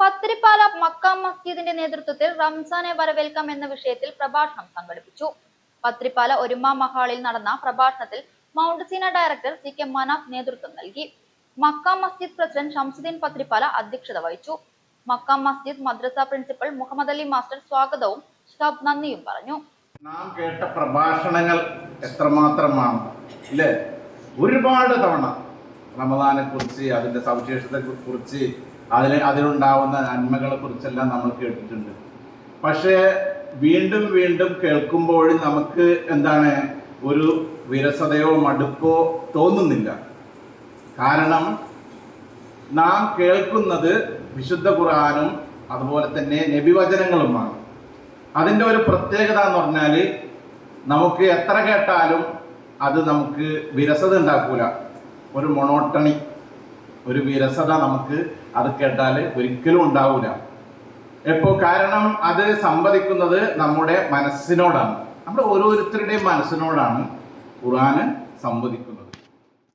Pathiripala Mecca മസ്ജിദിന്റെ നേതൃത്വത്തിൽ റംസാനെ വരവേൽക്കാം എന്ന വിഷയത്തിൽ പ്രഭാഷണം സംഘടിപ്പിച്ചു. പത്തിരിപ്പാല ഒരുമ മഹാളിൽ നടന്ന പ്രഭാഷണത്തിൽ mount Seena director C K Manaf നേതൃത്വം നൽകി. മക്ക മസ്ജിദ് പ്രസിഡന്റ് ഷംസുദ്ദീൻ പത്രിപ്പാല അധ്യക്ഷത വഹിച്ചു. മക്ക മസ്ജിദ് മദ്രസ പ്രിൻസിപ്പൽ മുഹമ്മദ് അലി മാസ്റ്റർ സ്വാഗതവും ഷിഹാബ് നന്ദിയും പറഞ്ഞു. നാം കേട്ട പ്രഭാഷണങ്ങൾ എത്രമാത്രമാണ്? അല്ലേ ഒരുപാട് തവണ റമദാനെ കുറിച്ച് അതിന്റെ സവിശേഷതയെ കുറിച്ച് അതിൽ അതിലുണ്ടാവുന്ന നന്മകളെ കുറിച്ചെല്ലാം നമ്മൾ കേട്ടിട്ടുണ്ട്. പക്ഷേ വീണ്ടും വീണ്ടും കേൾക്കുമ്പോഴും നമുക്ക് എന്താണ് ഒരു വിരസതയോ മടുപ്പോ തോന്നുന്നില്ല. കാരണം നാം കേൾക്കുന്നത് വിശുദ്ധ ഖുർആാനും അതുപോലെ തന്നെ നബിവചനങ്ങളുമാണ്. അതിന്റെ ഒരു പ്രത്യേകത എന്ന് പറഞ്ഞാൽ നമുക്ക് എത്ര കേട്ടാലും അത് നമുക്ക് വിരസത ഉണ്ടാക്കൂല. ഒരു മൊണോട്ടണി ഒരു വിരസത നമുക്ക് അത് കേട്ടാൽ ഒരിക്കലും ഉണ്ടാവില്ല എപ്പോ കാരണം അത് സംവദിക്കുന്നത് നമ്മുടെ മനസ്സിനോടാണ്. നമ്മുടെ ഓരോരുത്തരുടെയും മനസ്സിനോടാണ് ഖുറാന് സംവദിക്കുന്നത്.